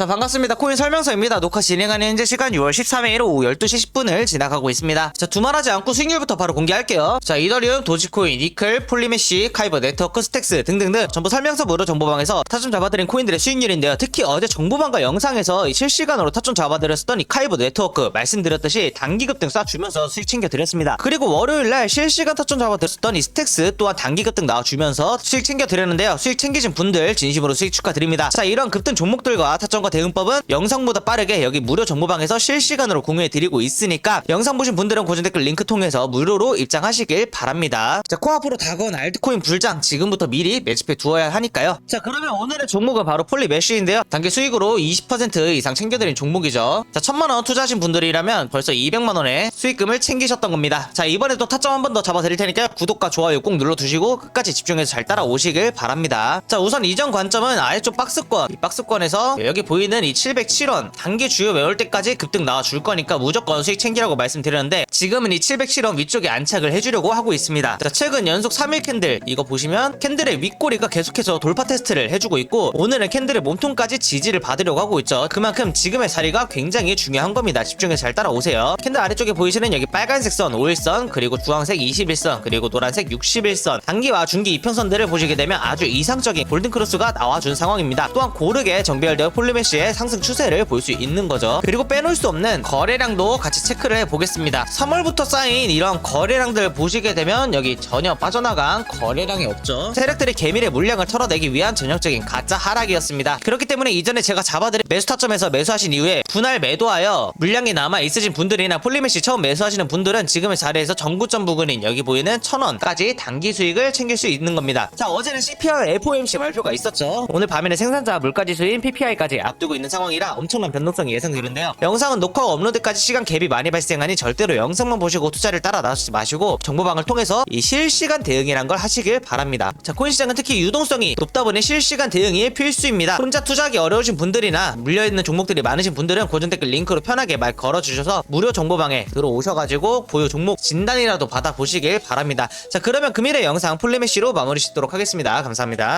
자 반갑습니다. 코인 설명서입니다. 녹화 진행하는 현재 시간 6월 13일 오후 12시 10분을 지나가고 있습니다. 자 두말하지 않고 수익률부터 바로 공개할게요. 자 이더리움, 도지코인, 니클, 폴리메시, 카이버 네트워크, 스택스 등등등 전부 설명서 무료 정보방에서 타점 잡아드린 코인들의 수익률인데요. 특히 어제 정보방과 영상에서 이 실시간으로 타점 잡아드렸었던 이 카이버 네트워크 말씀드렸듯이 단기급 등 쏴주면서 수익 챙겨드렸습니다. 그리고 월요일날 실시간 타점 잡아드렸었던 이 스택스 또한 단기급 등 나와주면서 수익 챙겨드렸는데요. 수익 챙기신 분들 진심으로 수익 축하드립니다. 자 이런 급등 종목들과 타점과 대응법은 영상보다 빠르게 여기 무료 정보방에서 실시간으로 공유해드리고 있으니까 영상 보신 분들은 고정 댓글 링크 통해서 무료로 입장하시길 바랍니다. 자 코앞으로 다가온 알트코인 불장 지금부터 미리 매집해 두어야 하니까요. 자 그러면 오늘의 종목은 바로 폴리메쉬인데요. 단기 수익으로 20% 이상 챙겨드린 종목이죠. 자 천만원 투자하신 분들이라면 벌써 200만원의 수익금을 챙기셨던 겁니다. 자 이번에도 타점 한 번 더 잡아드릴 테니까 구독과 좋아요 꼭 눌러두시고 끝까지 집중해서 잘 따라오시길 바랍니다. 자 우선 이전 관점은 아래쪽 박스권 이 박스권에서 여기 보이 는 이 707원 단기 주요 외울 때까지 급등 나와줄 거니까 무조건 수익 챙기라고 말씀드렸는데 지금은 이 707원 위쪽에 안착을 해주려고 하고 있습니다. 자 최근 연속 3일 캔들 이거 보시면 캔들의 윗꼬리가 계속해서 돌파 테스트를 해주고 있고 오늘은 캔들의 몸통까지 지지를 받으려고 하고 있죠. 그만큼 지금의 자리가 굉장히 중요한 겁니다. 집중해서 잘 따라오세요. 캔들 아래쪽에 보이시는 여기 빨간색 선 5일선 그리고 주황색 21선 그리고 노란색 61선 단기와 중기 이평선들을 보시게 되면 아주 이상적인 골든크로스가 나와준 상황입니다. 또한 고르게 정비열되어 폴리메 시의 상승 추세를 볼 수 있는 거죠. 그리고 빼놓을 수 없는 거래량도 같이 체크를 해보겠습니다. 3월부터 쌓인 이런 거래량들 보시게 되면 여기 전혀 빠져나간 거래량이 없죠. 세력들이 개미의 물량을 털어내기 위한 전형적인 가짜 하락이었습니다. 그렇기 때문에 이전에 제가 잡아드린 매수 타점에서 매수하신 이후에 분할 매도하여 물량이 남아 있으신 분들이나 폴리메시 처음 매수하시는 분들은 지금의 자리에서 정구점 부근인 여기 보이는 천원까지 단기 수익을 챙길 수 있는 겁니다. 자 어제는 CPI, FOMC 발표가 있었죠. 오늘 밤에는 생산자 물가지수인 PPI까지 앞두고 있는 상황이라 엄청난 변동성이 예상되는데요. 영상은 녹화와 업로드까지 시간 갭이 많이 발생하니 절대로 영상만 보시고 투자를 따라 나서지 마시고 정보방을 통해서 이 실시간 대응이란 걸 하시길 바랍니다. 자 코인 시장은 특히 유동성이 높다 보니 실시간 대응이 필수입니다. 혼자 투자하기 어려우신 분들이나 물려있는 종목들이 많으신 분들은 고정 댓글 링크로 편하게 말 걸어주셔서 무료 정보방에 들어오셔가지고 보유 종목 진단이라도 받아보시길 바랍니다. 자 그러면 금일의 영상 폴리메시로 마무리 짓도록 하겠습니다. 감사합니다